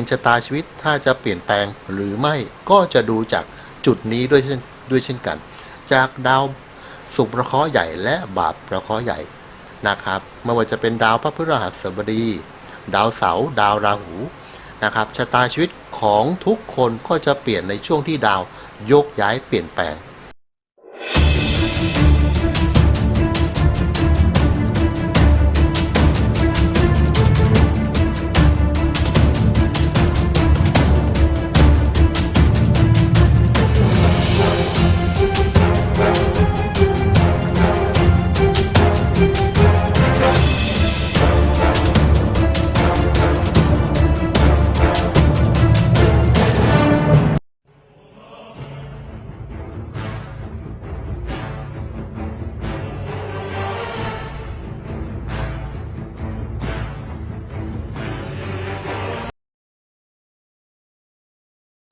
ณฑ์ชะตาชีวิตถ้าจะเปลี่ยนแปลงหรือไม่ก็จะดูจากจุดนี้ด้วยเช่นด้วยเช่นกัน จากดาวสุประเคราะห์ใหญ่และบาปประเคราะห์ใหญ่นะครับไม่ว่าจะเป็นดาวพระพฤหัสบดี ดาวเสาร์ดาวราหูนะครับชะตาชีวิตของทุกคนก็จะเปลี่ยนในช่วงที่ดาวยกย้ายเปลี่ยนแปลง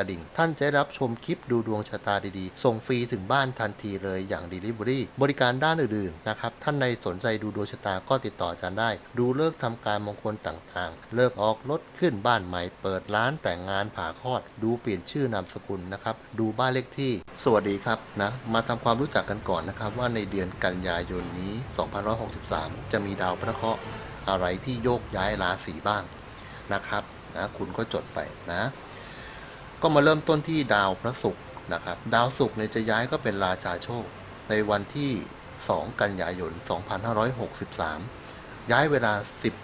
ระดิ่ง ท่านจะรับชมคลิปดูดวงชะตาดีๆ ส่งฟรีถึงบ้านทันทีเลยอย่าง Delivery บริการด้านอื่นๆนะครับ ท่านในสนใจดูดวงชะตาก็ติดต่ออาจารย์ได้ ดูเลิกษ์ทำการมงคลต่างๆ เลิกออกรถขึ้นบ้านใหม่ เปิดร้านแต่งงานผ่าคลอด ดูเปลี่ยนชื่อนามสกุลนะครับ ดูบ้านเลขที่ สวัสดีครับนะมาทำความรู้จักกันก่อนนะครับว่าในเดือนกันยายนนี้ 2563 จะมีดาวพระเคราะห์อะไรที่โยกย้ายราศีบ้างนะครับนะคุณก็จดไปนะ ก็มาเริ่มต้นที่ดาวพระศุกร์นะครับ ดาวศุกร์เนี่ยจะย้ายก็เป็นราชาโชค ในวันที่ 2 กันยายน 2563 ย้ายเวลา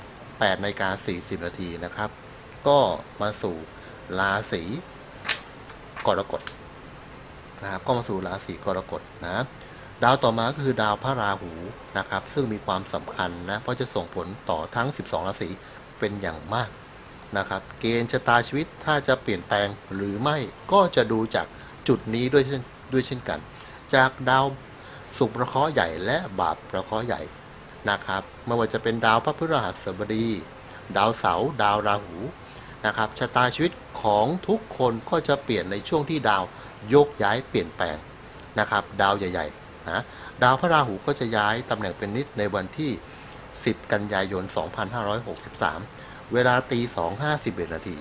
18นาฬิกา40นาทีนะครับ ก็มาสู่ราศีกรกฎนะครับ ก็มาสู่ราศีกรกฎนะดาวต่อมาก็คือดาวพระราหูนะครับ ซึ่งมีความสำคัญนะ เพราะจะส่งผลต่อทั้ง 12 ราศีเป็นอย่างมาก นะครับ เกณฑ์ชะตาชีวิตถ้าจะเปลี่ยนแปลงหรือไม่ก็จะดูจากจุดนี้ด้วยเช่นด้วยเช่นกัน จากดาวสุขประเคราะห์ใหญ่และบาปประเคราะห์ใหญ่นะครับไม่ว่าจะเป็นดาวพระพฤหัสบดี ดาวเสาร์ดาวราหูนะครับชะตาชีวิตของทุกคนก็จะเปลี่ยนในช่วงที่ดาวโยกย้ายเปลี่ยนแปลงนะครับ ดาวใหญ่ๆนะดาวพระราหูก็จะย้ายตำแหน่งเป็นนิดในวันที่ 10 กันยายน 2563 เวลาตีสองห้าสิบเอ็ดนาที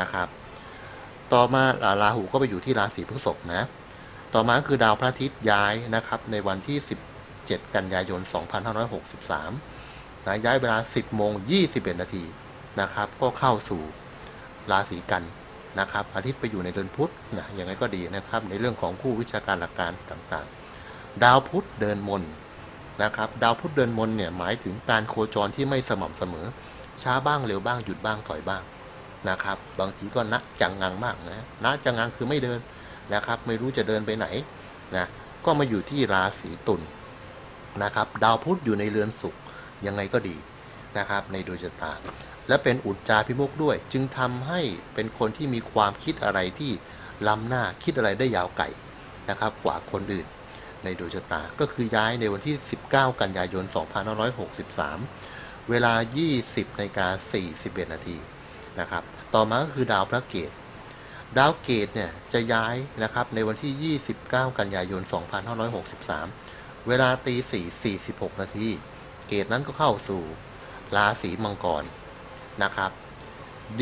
นะครับ ต่อมาอ่าราหูก็ไปอยู่ที่ราศีพฤษภนะ ต่อมาคือดาวพระอาทิตย์ย้ายนะครับ ในวันที่ 17 กันยายน 2563นะย้ายเวลา 10โมง21 นาทีนะครับ ก็เข้าสู่ราศีกันนะครับอาทิตย์ไปอยู่ในเดือนพุธนะยังไงก็ดีนะครับ ในเรื่องของคู่วิชาการหลักการต่างๆ ดาวพุธเดินมนนะครับ ดาวพุธเดินมนเนี่ยหมายถึงการโคจรที่ไม่สม่ำเสมอ ช้าบ้างเร็วบ้างหยุดบ้างถอยบ้างนะครับ บางทีก็นะจังงังมากนะนะจังงังคือไม่เดินนะครับ ไม่รู้จะเดินไปไหนนะก็มาอยู่ที่ราศีตุลนะครับ ดาวพุธอยู่ในเรือนศุกยังไงก็ดีนะครับ ในดวงชะตาและเป็นอุจจาพิมุกด้วย จึงทำให้เป็นคนที่มีความคิดอะไรที่ล้ำหน้าคิดอะไรได้ยาวไกลนะครับ กว่าคนอื่น ในดวงชะตาก็คือย้ายในวันที่ 19 กันยายน 2563 เวลา 20นาฬิกา41นาทีนะครับ ต่อมาก็คือดาวพระเกต ดาวเกตเนี่ยจะย้ายนะครับในวันที่ 29 กันยายน 2563 เวลาตี4 46นาทีเกตนั้นก็เข้าสู่ราศีมังกรนะครับ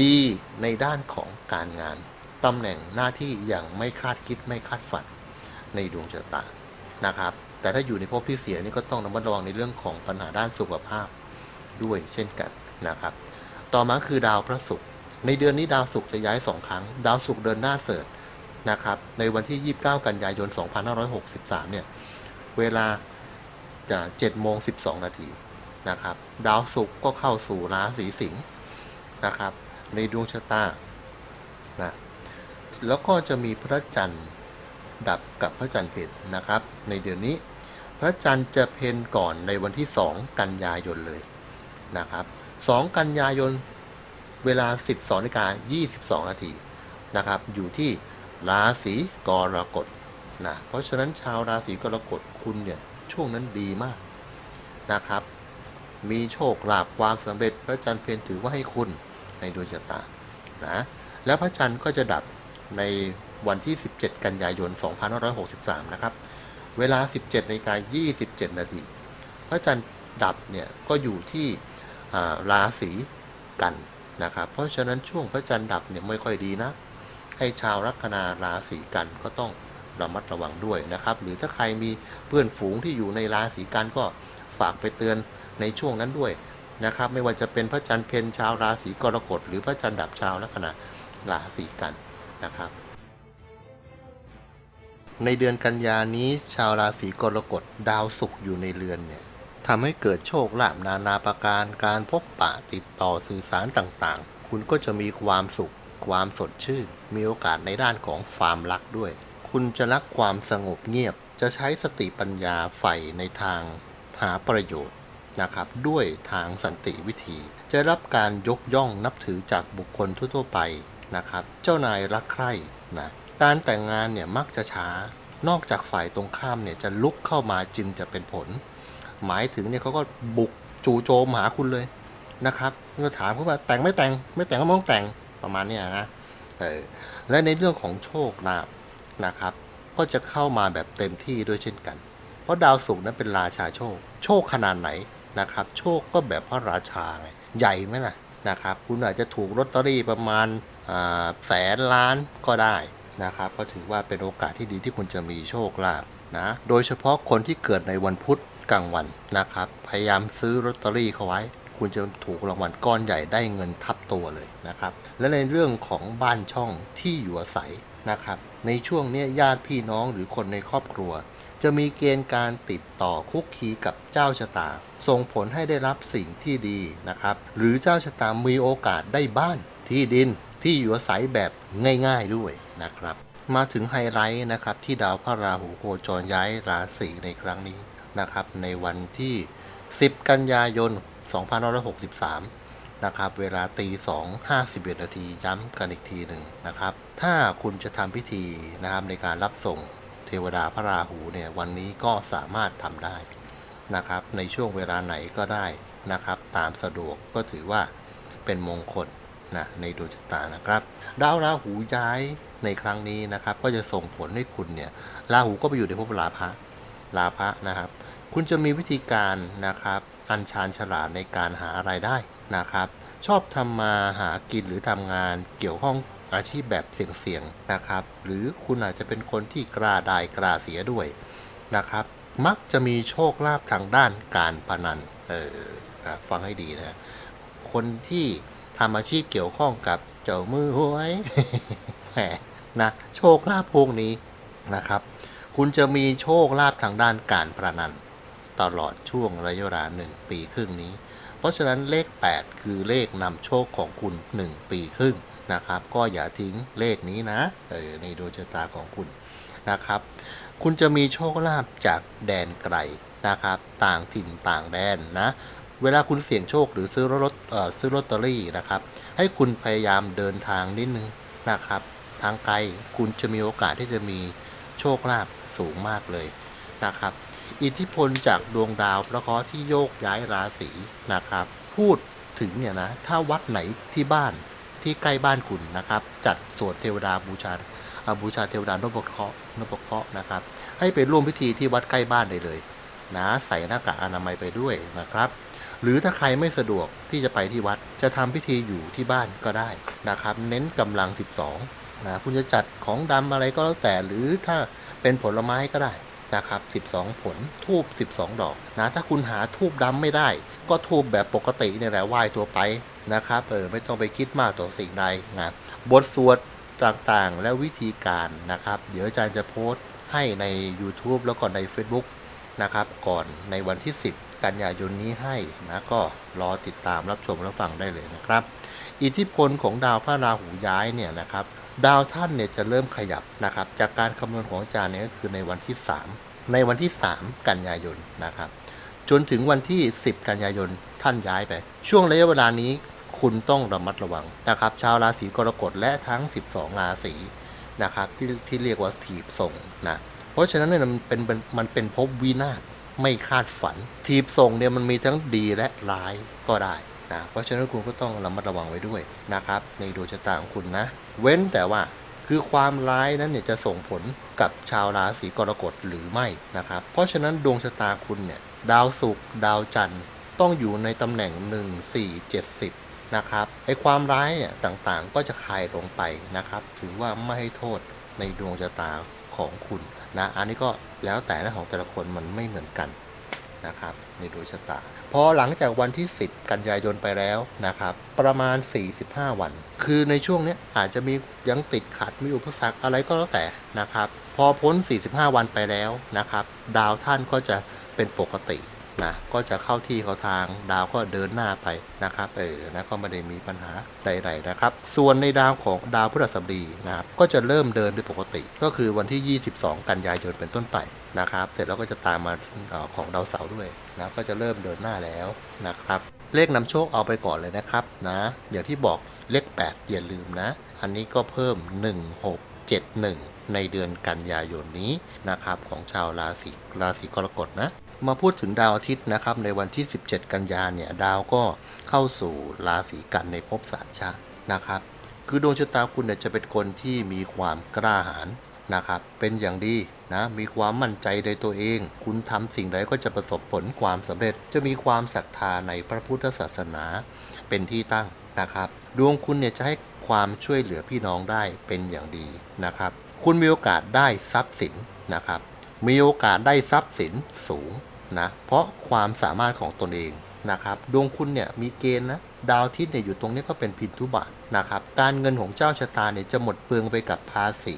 ดีในด้านของการงานตำแหน่งหน้าที่อย่างไม่คาดคิดไม่คาดฝันในดวงชะตานะครับ แต่ถ้าอยู่ในภพที่เสียนี่ก็ต้องระมัดระวังในเรื่องของปัญหาด้านสุขภาพ ด้วยเช่นกันนะครับ ต่อมาคือดาวพระศุกร์ในเดือนนี้ดาวศุกร์จะย้ายสองครั้ง ดาวศุกร์เดินหน้าเสริฐนะครับ ในวันที่ 29 กันยายน 2563 เนี่ย เวลาจะ7โมง 12 นาทีนะครับ ดาวศุกร์ก็เข้าสู่ราศีสิงห์นะครับ ในดวงชะตานะแล้วก็จะมีพระจันทร์ดับกับพระจันทร์เพนนะครับ ในเดือนนี้ พระจันทร์จะเพนก่อนในวันที่ 2 กันยายนเลย นะครับ 2 กันยายนเวลา 12นาฬิกา22 นาทีนะครับ อยู่ที่ราศีกรกฎนะเพราะฉะนั้นชาวราศีกรกฎคุณเนี่ยช่วงนั้นดีมากนะครับ มีโชคลาภความสำเร็จพระจันทร์เพนถือว่าให้คุณในดวงชะตานะแล้วพระจันทร์ก็จะดับในวันที่ 17 กันยายน 2563 นะครับ เวลา 17นาฬิกา27 นาที พระจันทร์ดับเนี่ยก็อยู่ที่ ราศีกันนะครับ เพราะฉะนั้นช่วงพระจันทร์ดับเนี่ยไม่ค่อยดีนะ ให้ชาวลัคนาราศีกันก็ต้องระมัดระวังด้วยนะครับ หรือถ้าใครมีเพื่อนฝูงที่อยู่ในราศีกันก็ฝากไปเตือนในช่วงนั้นด้วยนะครับ ไม่ว่าจะเป็นพระจันทร์เพนชาวราศีกรกฎหรือพระจันทร์ดับชาวลัคนาราศีกันนะครับ ในเดือนกันยานี้ชาวราศีกรกฎดาวศุกร์อยู่ในเรือนเนี่ย ทำให้เกิดโชคลาภนานาประการ การพบปะติดต่อสื่อสารต่างๆ คุณก็จะมีความสุข ความสดชื่น มีโอกาสในด้านของความรักด้วย คุณจะรักความสงบเงียบ จะใช้สติปัญญาใฝ่ในทางหาประโยชน์นะครับ ด้วยทางสันติวิธี จะรับการยกย่องนับถือจากบุคคลทั่วๆไปนะครับ เจ้านายรักใคร่นะ การแต่งงานเนี่ยมักจะช้า นอกจากฝ่ายตรงข้ามเนี่ยจะลุกเข้ามาจึงจะเป็นผล หมายถึงเนี่ยเขาก็บุกจู่โจมหาคุณเลยนะครับก็ถามเขาว่าแต่งไม่แต่งไม่แต่งก็มองแต่งประมาณเนี้ยนะเออและในเรื่องของโชคลาภนะครับ ก็จะเข้ามาแบบเต็มที่ด้วยเช่นกัน เพราะดาวศุกร์นั้นเป็นราชาโชค โชคขนาดไหนนะครับ โชคก็แบบพระราชาไงใหญ่ไหมล่ะนะครับ คุณอาจจะถูกลอตเตอรี่ประมาณแสนล้านก็ได้นะครับ ก็ถือว่าเป็นโอกาสที่ดีที่คุณจะมีโชคลาภนะ โดยเฉพาะคนที่เกิดในวันพุธ กลางวันนะครับ พยายามซื้อลอตเตอรี่เขาไว้ คุณจะถูกรางวัลก้อนใหญ่ได้เงินทับตัวเลยนะครับ และในเรื่องของบ้านช่องที่อยู่อาศัยนะครับ ในช่วงนี้ญาติพี่น้องหรือคนในครอบครัว จะมีเกณฑ์การติดต่อคุกคีกับเจ้าชะตา ส่งผลให้ได้รับสิ่งที่ดีนะครับ หรือเจ้าชะตามีโอกาสได้บ้านที่ดินที่อยู่อาศัยแบบง่ายๆด้วยนะครับ มาถึงไฮไลท์นะครับที่ดาวพระราหูโคจรย้ายราศีในครั้งนี้ นะครับในวันที่ 10 กันยายน 2563 นะครับ เวลาตี2 51 นาทีย้ำกันอีกทีหนึ่งนะครับ ถ้าคุณจะทำพิธีนะครับในการรับส่งเทวดาพระราหูเนี่ยวันนี้ก็สามารถทำได้นะครับ ในช่วงเวลาไหนก็ได้นะครับ ตามสะดวกก็ถือว่าเป็นมงคลนะในดวงชะตานะครับดาวราหูย้ายในครั้งนี้นะครับ ก็จะส่งผลให้คุณเนี่ยราหูก็ไปอยู่ในภพลาภะ ลาภะนะครับ คุณจะมีวิธีการนะครับอัญชานฉลาดในการหาไรายได้นะครับ ชอบทำมาหากินหรือทำงานเกี่ยวข้องอาชีพแบบเสี่ยงๆนะครับ หรือคุณอาจจะเป็นคนที่กล้าได้กล้าเสียด้วยนะครับ มักจะมีโชคลาภทางด้านการพนันเออนะฟังให้ดีนะคนที่ทำอาชีพเกี่ยวข้องกับเจ้ามือหวยแหมนะโชคลาภพวกนี้นะครับ คุณจะมีโชคลาภทางด้านการพนันตลอดช่วงระยะเวลาหนึ่งปีครึ่งนี้ เพราะฉะนั้นเลข 8 คือเลขนำโชคของคุณ 1 ปีครึ่งนะครับ ก็อย่าทิ้งเลขนี้นะเออในดวงชะตาของคุณนะครับ คุณจะมีโชคลาภจากแดนไกลนะครับ ต่างถิ่นต่างแดนนะเวลาคุณเสี่ยงโชคหรือซื้อรถซื้อลอตเตอรี่นะครับ ให้คุณพยายามเดินทางนิดนึงนะครับ ทางไกลคุณจะมีโอกาสที่จะมีโชคลาภ สูงมากเลยนะครับ อิทธิพลจากดวงดาวพระเคราะห์ที่โยกย้ายราศีนะครับ พูดถึงเนี่ยนะถ้าวัดไหนที่บ้านที่ใกล้บ้านคุณนะครับ จัดสวดเทวดาบูชาบูชาเทวดานพเคราะห์นพเคราะห์นะครับ ให้ไปร่วมพิธีที่วัดใกล้บ้านได้เลยนะใส่หน้ากากอนามัยไปด้วยนะครับ หรือถ้าใครไม่สะดวกที่จะไปที่วัด จะทำพิธีอยู่ที่บ้านก็ได้นะครับ เน้นกำลัง 12นะคุณจะจัดของดำอะไรก็แล้วแต่หรือถ้า เป็นผลไม้ก็ได้นะครับ12 ผลทูบ12 ดอกนะถ้าคุณหาทูบดำไม่ได้ ก็ทูบแบบปกติเนี่ยแหละไหว้ตัวไปนะครับเออไม่ต้องไปคิดมากต่อสิ่งใดนะบทสวดต่างๆ และวิธีการนะครับ เดี๋ยวอาจารย์จะโพสต์ให้ใน YouTube แล้วก็ใน Facebook นะครับ ก่อนในวันที่ 10 กันยายนนี้ให้นะก็รอติดตามรับชมรับฟังได้เลยนะครับ อิทธิพลของดาวพระราหูย้ายเนี่ยนะครับ ดาวท่านเนี่ยจะเริ่มขยับนะครับ จากการคำนวณของอาจารย์เนี่ยก็คือในวันที่ 3 ในวันที่ 3 กันยายนนะครับ จนถึงวันที่ 10 กันยายนท่านย้ายไป ช่วงระยะเวลานี้คุณต้องระมัดระวังนะครับ ชาวราศีกรกฎและทั้ง 12 ราศีนะครับที่ที่เรียกว่าถีบส่งนะเพราะฉะนั้นเนี่ยมันเป็นมันเป็นภพวินาศไม่คาดฝันทีบส่งเนี่ยมันมีทั้งดีและร้ายก็ได้นะเพราะฉะนั้นคุณก็ต้องระมัดระวังไว้ด้วยนะครับ ในดวงชะตาของคุณนะ เว้นแต่ว่าคือความร้ายนั้นเนี่ยจะส่งผลกับชาวราศีกรกฎหรือไม่นะครับ เพราะฉะนั้นดวงชะตาคุณเนี่ยดาวศุกร์ดาวจันทร์ต้องอยู่ในตำแหน่ง 1 4 70นะครับไอ้ความร้ายเนี่ยต่างๆ ก็จะคลายลงไปนะครับ ถือว่าไม่ให้โทษในดวงชะตาของคุณนะอันนี้ก็แล้วแต่นะของแต่ละคนมันไม่เหมือนกัน นะครับในดวงชะตาพอหลังจากวันที่ 10 กันยายนไปแล้วนะครับ ประมาณ 45 วัน คือในช่วงนี้อาจจะมียังติดขัดมีอุปสรรคอะไรก็แล้วแต่นะครับ พอพ้น 45 วันไปแล้วนะครับ ดาวท่านก็จะเป็นปกติ นะก็จะเข้าที่เข้าทางดาวก็เดินหน้าไปนะครับเออนะก็ไม่ได้มีปัญหาใดๆนะครับ ส่วนในดาวของดาวพฤหัสบดีนะครับก็จะเริ่มเดินเป็นปกติ ก็คือวันที่ 22 กันยายนเป็นต้นไปนะครับ เสร็จแล้วก็จะตามมาออของดาวเสาร์ด้วยนะก็จะเริ่มเดินหน้าแล้วนะครับ เลขนำโชคเอาไปก่อนเลยนะครับนะอย่างที่บอกเลข 8 อย่าลืมนะ อันนี้ก็เพิ่ม 1671 ในเดือนกันยายนนี้นะครับของชาวราศีราศีกรกฎนะ มาพูดถึงดาวอาทิตย์นะครับ ในวันที่ 17 กันยาเนี่ย ดาวก็เข้าสู่ราศีกันในภพสามชานะครับ คือดวงชะตาคุณเนี่ยจะเป็นคนที่มีความกล้าหาญนะครับ เป็นอย่างดีนะ มีความมั่นใจในตัวเอง คุณทำสิ่งใดก็จะประสบผลความสำเร็จ จะมีความศรัทธาในพระพุทธศาสนาเป็นที่ตั้งนะครับ ดวงคุณเนี่ยจะให้ความช่วยเหลือพี่น้องได้เป็นอย่างดีนะครับ คุณมีโอกาสได้ทรัพย์สินนะครับ มีโอกาสได้ทรัพย์สินสูง นะเพราะความสามารถของตนเองนะครับดวงคุณเนี่ยมีเกณฑ์นะดาวทิตย์เนี่ยอยู่ตรงนี้ก็เป็นพินทุบาทนะครับการเงินของเจ้าชะตาเนี่ยจะหมดเปลืองไปกับภาษี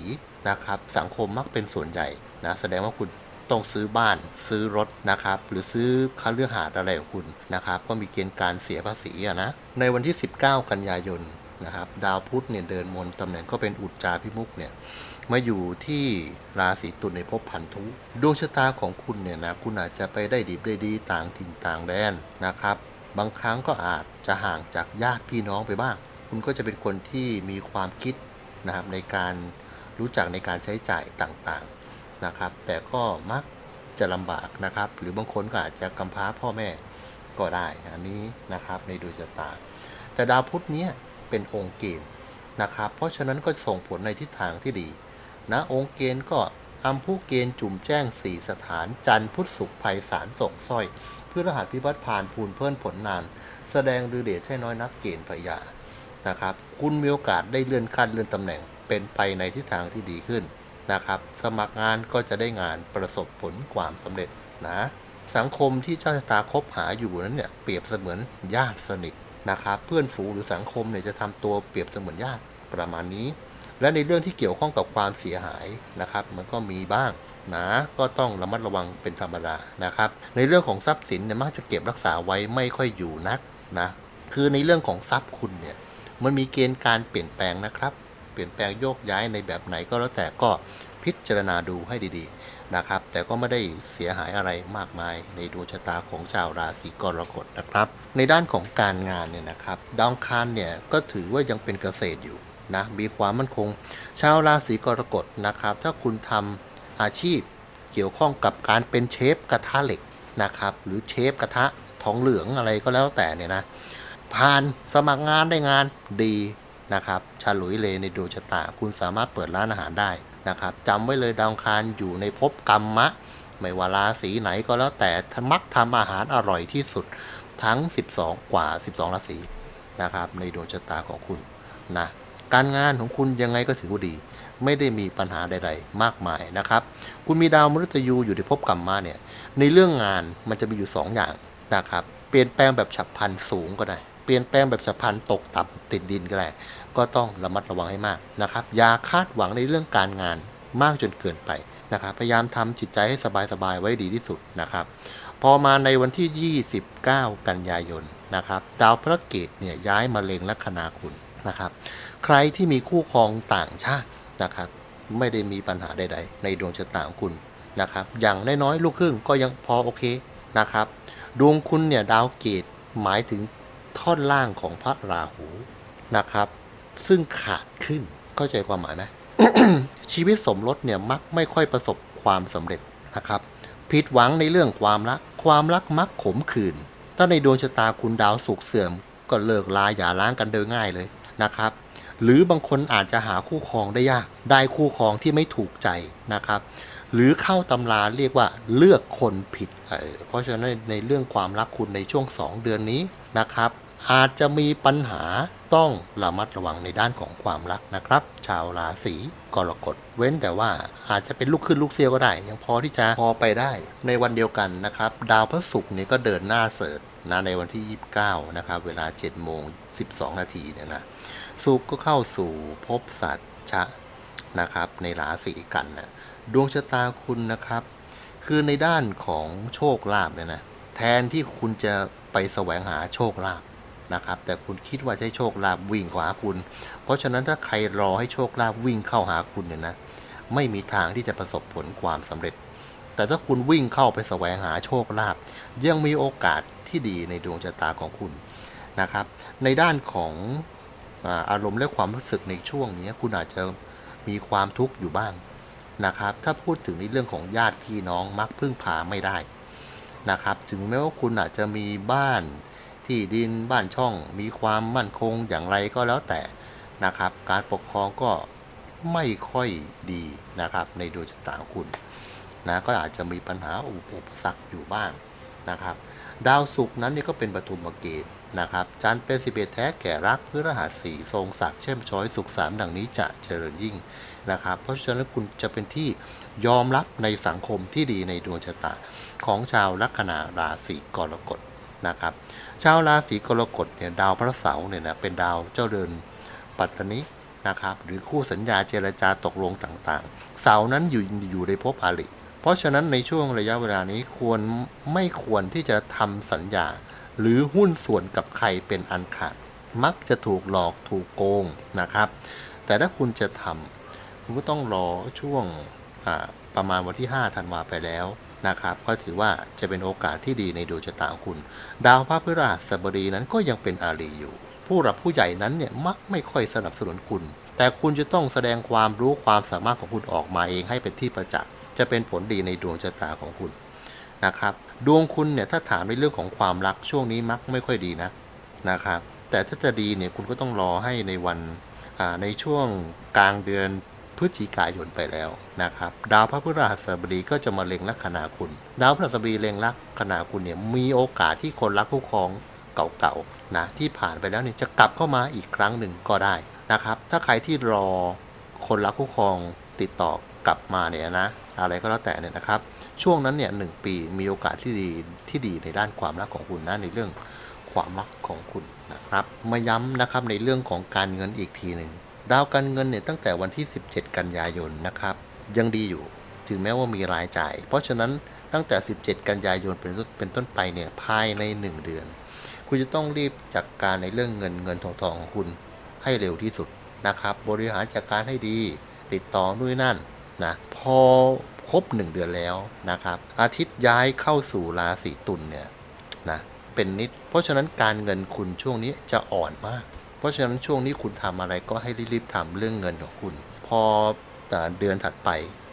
นะครับสังคมมักเป็นส่วนใหญ่นะแสดงว่าคุณต้องซื้อบ้านซื้อรถนะครับหรือซื้อคาเรือหาดอะไรของคุณนะครับก็มีเกณฑ์การเสียภาษีอะนะในวันที่ 19 กันยายนนะครับดาวพุธเนี่ยเดินมนตำแหน่งก็เป็นอุจจาพิมุกเนี่ย มาอยู่ที่ราศีตุลในภพพันธุดวงชะตาของคุณเนี่ยนะคุณอาจจะไปได้ดีได้ดีต่างถิ่นต่างแดนนะครับ บางครั้งก็อาจจะห่างจากญาติพี่น้องไปบ้าง คุณก็จะเป็นคนที่มีความคิดนะครับในการรู้จักในการใช้จ่ายต่างๆนะครับ แต่ก็มักจะลำบากนะครับ หรือบางคนก็อาจจะกำพร้าพ่อแม่ก็ได้อันนี้นะครับในดวงชะตา แต่ดาวพุธเนี้ยเป็นองค์เกณฑ์นะครับ เพราะฉะนั้นก็ส่งผลในทิศทางที่ดี นะองค์เกณฑ์ก็อัมผู้เกณฑ์จุ่มแจ้งสี่สถาน จันทร์พุทธสุขภัยสารส่งสร้อยเพื่อรหัสพิพัฒน์ผ่านภูนเพิ่นผลนาน แสดงดือเดชใช่น้อยนักเกณฑ์พยานะครับ คุณมีโอกาสได้เลื่อนขั้นเลื่อนตำแหน่งเป็นไปในทิศทางที่ดีขึ้นนะครับ สมัครงานก็จะได้งานประสบผลความสำเร็จนะ สังคมที่เจ้าชะตาคบหาอยู่นั้นเนี่ยเปรียบเสมือนญาติสนิทนะครับ เพื่อนฝูงหรือสังคมเนี่ยจะทำตัวเปรียบเสมือนญาติประมาณนี้ และในเรื่องที่เกี่ยวข้องกับความเสียหายนะครับ มันก็มีบ้างนะก็ต้องระมัดระวังเป็นธรรมดานะครับ ในเรื่องของทรัพย์สินเนี่ยมักจะเก็บรักษาไว้ไม่ค่อยอยู่นักนะคือในเรื่องของทรัพย์คุณเนี่ยมันมีเกณฑ์การเปลี่ยนแปลงนะครับ เปลี่ยนแปลงโยกย้ายในแบบไหนก็แล้วแต่ก็พิจารณาดูให้ดีๆนะครับ แต่ก็ไม่ได้เสียหายอะไรมากมายในดวงชะตาของชาวราศีกรกฎนะครับ ในด้านของการงานเนี่ยนะครับดาวคารเนี่ยก็ถือว่ายังเป็นเกษตรอยู่ นะมีความมั่นคง ชาวราศีกรกฎนะครับ ถ้าคุณทำอาชีพเกี่ยวข้องกับการเป็นเชฟกระทะเหล็กนะครับ หรือเชฟกระทะทองเหลืองอะไรก็แล้วแต่เนี่ยนะผ่านสมัครงานได้งานดีนะครับฉลุยเลในดวงชะตา คุณสามารถเปิดร้านอาหารได้นะครับจำไว้เลยดาวคารอยู่ในภพกรรมะ ไม่ว่าราศีไหนก็แล้วแต่มักทำอาหารอร่อยที่สุดทั้ง 12 กว่า 12 ราศีนะครับในดวงชะตาของคุณนะ การงานของคุณยังไงก็ถือว่าดี ไม่ได้มีปัญหาใด ๆ มากมายนะครับ คุณมีดาวมฤตยูอยู่ในภพกรรมมาเนี่ยในเรื่องงานมันจะมีอยู่ 2 อย่างนะครับเปลี่ยนแปลงแบบฉับพลันสูงก็ได้ เปลี่ยนแปลงแบบฉับพลันตกต่ำติดดินก็ได้ก็ต้องระมัดระวังให้มากนะครับอย่าคาดหวังในเรื่องการงานมากจนเกินไปนะครับพยายามทำจิตใจให้สบายๆไว้ดีที่สุดนะครับ พอมาในวันที่ 29 กันยายนนะครับ ดาวพระเกตเนี่ยย้ายมาเล็งลัคนาคุณนะครับ ใครที่มีคู่ครองต่างชาตินะครับ ไม่ได้มีปัญหาใด ๆ ในดวงชะตาของคุณนะครับ อย่างน้อยๆลูกครึ่งก็ยังพอโอเคนะครับ ดวงคุณเนี่ยดาวเกตหมายถึงท่อนล่างของพระราหูนะครับ ซึ่งขาดขึ้นเข้าใจความหมายไหมชีวิตสมรสเนี่ยมักไม่ค่อยประสบความสำเร็จนะครับ ผิดหวังในเรื่องความรัก ความรักมักขมขื่นถ้าในดวงชะตาคุณดาวสุกเสื่อม ก็เลิกลาอย่าล้างกันเดินง่ายเลยนะครับ หรือบางคนอาจจะหาคู่ครองได้ยาก ได้คู่ครองที่ไม่ถูกใจนะครับ หรือเข้าตำราเรียกว่าเลือกคนผิดเออเพราะฉะนั้นในเรื่องความรักคุณในช่วง 2 เดือนนี้นะครับ อาจจะมีปัญหาต้องระมัดระวังในด้านของความรักนะครับ ชาวราศีกรกฎเว้นแต่ว่าอาจจะเป็นลูกขึ้นลูกเสียวก็ได้ ยังพอที่จะพอไปได้ ในวันเดียวกันนะครับ ดาวพระศุกร์เนี่ยก็เดินหน้าเสริฐนะในวันที่ 29 นะครับ เวลา7โมง12 นาทีเนี่ยนะ ศุกร์ก็เข้าสู่ภพสัตว์ชะนะครับ ในราศีกันนะดวงชะตาคุณนะครับ คือในด้านของโชคลาภเนี่ยนะแทนที่คุณจะไปแสวงหาโชคลาภนะครับ แต่คุณคิดว่าจะให้โชคลาภวิ่งข้าคุณ เพราะฉะนั้นถ้าใครรอให้โชคลาภวิ่งเข้าหาคุณเนี่ยนะไม่มีทางที่จะประสบผลความสำเร็จ แต่ถ้าคุณวิ่งเข้าไปแสวงหาโชคลาภยังมีโอกาสที่ดีในดวงชะตาของคุณนะครับ ในด้านของ อารมณ์และความรู้สึกในช่วงนี้คุณอาจจะมีความทุกข์อยู่บ้างนะครับ ถ้าพูดถึงในเรื่องของญาติพี่น้องมักพึ่งพาไม่ได้นะครับ ถึงแม้ว่าคุณอาจจะมีบ้านที่ดินบ้านช่อง มีความมั่นคงอย่างไรก็แล้วแต่นะครับ การปกครองก็ไม่ค่อยดีนะครับ ในดวงชะตาคุณนะก็อาจจะมีปัญหาอุปสรรคอยู่บ้างนะครับ ดาวศุกร์นั้นนี่ก็เป็นปฐุมเกณฑ์ นะครับ จันเป็นสิบเอ็ดแท้แก่รักพฤหัสสีทรงศักดิ์เช่มช้อยสุขสามดังนี้จะเจริญยิ่งนะครับ เพราะฉะนั้นคุณจะเป็นที่ยอมรับในสังคมที่ดีในดวงชะตาของชาวลัคนาราศีกรกฎนะครับ ชาวราศีกรกฎเนี่ยดาวพระเสาร์เนี่ยนะเป็นดาวเจ้าเดินปัตตนินะครับ หรือคู่สัญญาเจรจาตกลงต่างๆ เสาร์นั้นอยู่อยู่ในภพอาริเพราะฉะนั้นในช่วงระยะเวลานี้ควรไม่ควรที่จะทำสัญญา หรือหุ้นส่วนกับใครเป็นอันขาด มักจะถูกหลอกถูกโกงนะครับ แต่ถ้าคุณจะทำคุณก็ต้องรอช่วงประมาณวันที่ 5 ธันวาไปแล้วนะครับ ก็ถือว่าจะเป็นโอกาสที่ดีในดวงชะตาของคุณ ดาวพระพฤหัสบดีนั้นก็ยังเป็นอารีอยู่ ผู้หลักผู้ใหญ่นั้นเนี่ยมักไม่ค่อยสนับสนุนคุณ แต่คุณจะต้องแสดงความรู้ความสามารถของคุณออกมาเองให้เป็นที่ประจักษ์จะเป็นผลดีในดวงชะตาของคุณนะครับ ดวงคุณเนี่ยถ้าถามในเรื่องของความรักช่วงนี้มักไม่ค่อยดีนะนะครับแต่ถ้าจะดีเนี่ยคุณก็ต้องรอให้ในวันในช่วงกลางเดือนพฤศจิกายนไปแล้วนะครับดาวพระพฤหัสบดีก็จะมาเล็งลัคนาคุณ ดาวพฤหัสบดีเล็งลัคนาคุณเนี่ยมีโอกาสที่คนรักคู่ครองเก่าๆนะที่ผ่านไปแล้วเนี่ยจะกลับเข้ามาอีกครั้งหนึ่งก็ได้นะครับ ถ้าใครที่รอคนรักคู่ครองติดต่อกลับมาเนี่ยนะ อะไรก็แล้วแต่เนี่ยนะครับ ช่วงนั้นเนี่ยหปีมีโอกาสที่ดีที่ดีในด้านความรักของคุณนะในเรื่องความรักของคุณนะครับมาย้ำนะครับในเรื่องของการเงินอีกทีหนึ่งดาวการเงินเนี่ยตั้งแต่วันที่ 17 กันยายนนะครับยังดีอยู่ถึงแม้ว่ามีรายจ่าย เพราะฉะนั้นตั้งแต่ 17 กันยายนเป็นต้นเป็นต้นไปเนี่ยภายใน 1 เดือน คุณจะต้องรีบจัดกการในเรื่องเงินเงินทองทองของคุณให้เร็วที่สุดนะครับ บริหารจัดการให้ดี ติดต่อนู่นนั่นนะพอ ครบ 1 เดือนแล้วนะครับ อาทิตย์ย้ายเข้าสู่ราศีตุลเนี่ยนะเป็นนิด เพราะฉะนั้นการเงินคุณช่วงนี้จะอ่อนมาก เพราะฉะนั้นช่วงนี้คุณทำอะไรก็ให้รีบๆทำเรื่องเงินของคุณ พอเดือนถัดไป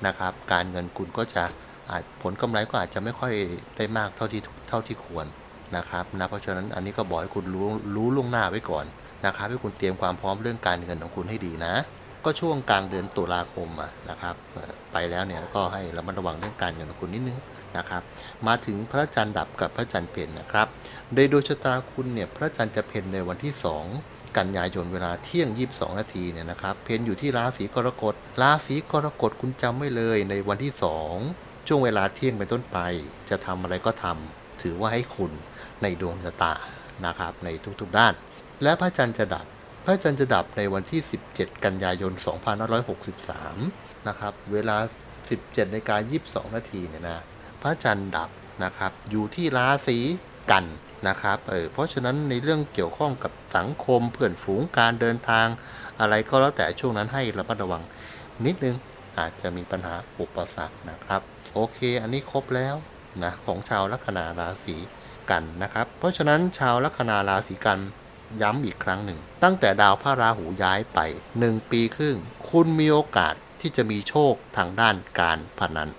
นะครับ การเงินคุณก็จะอาจผลกำไรก็อาจจะไม่ค่อยได้มากเท่าที่เท่าที่ควรนะครับนะเพราะฉะนั้นอันนี้ก็บอกให้คุณรู้รู้ล่วงหน้าไว้ก่อนนะครับให้คุณเตรียมความพร้อมเรื่องการเงินของคุณให้ดีนะ ก็ช่วงกลางเดือนตุลาคมนะครับ ไปแล้วเนี่ยก็ให้ระมัดระวังเรื่องการเงินของคุณนิดนึงนะครับ มาถึงพระจันทร์ดับกับพระจันทร์เพ็ญนะครับในดวงชะตาคุณเนี่ยพระจันทร์จะเพ็ญในวันที่ 2กันยายนเวลาเที่ยง 22 นาทีเนี่ยนะครับ เพ็ญอยู่ที่ราศีกรกฎ ราศีกรกฎคุณจำไว้เลยในวันที่ 2 ช่วงเวลาเที่ยงเป็นต้นไป จะทำอะไรก็ทำถือว่าให้คุณในดวงชะตานะครับในทุกๆด้าน และพระจันทร์จะดับ ระจันทร์จะดับในวันที่ 17 กันยายน 2563 นะครับ เวลา 17ในกา22 นาทีเนี่ยนะ พระจันทร์ดับนะครับ อยู่ที่ราศีกันนะครับ เออ เพราะฉะนั้นในเรื่องเกี่ยวข้องกับสังคมเพื่อนฝูงการเดินทาง อะไรก็แล้วแต่ช่วงนั้นให้ระมัดระวังนิดนึงอาจจะมีปัญหาอุปสรรคนะครับ โอเค อันนี้ครบแล้วนะของชาวลัคนาราศีกันนะครับ เพราะฉะนั้นชาวลัคนาราศีกัน ย้ำอีกครั้งหนึ่ง ตั้งแต่ดาวพระราหูย้ายไป1ปีครึ่ง คุณมีโอกาสที่จะมีโชคทางด้านการพนัน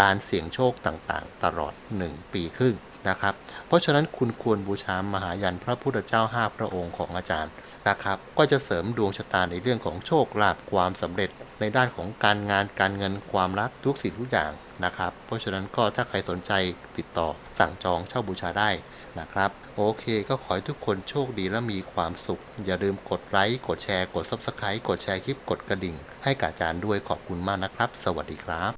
การเสี่ยงโชคต่างๆ ตลอด 1 ปีครึ่งนะครับ เพราะฉะนั้นคุณควรบูชามหายันพระพุทธเจ้า5พระองค์ของอาจารย์นะครับ ก็จะเสริมดวงชะตาในเรื่องของโชคลาภความสำเร็จในด้านของการงานการเงินความรักทุกสิ่งทุกอย่างนะครับ เพราะฉะนั้นก็ถ้าใครสนใจติดต่อสั่งจองเช่าบูชาได้ นะครับ โอเคก็ขอให้ทุกคนโชคดีและมีความสุข อย่าลืมกดไลค์กดแชร์กด Subscribe กดแชร์คลิปกดกระดิ่ง ให้กับอาจารย์ด้วยขอบคุณมากนะครับ สวัสดีครับ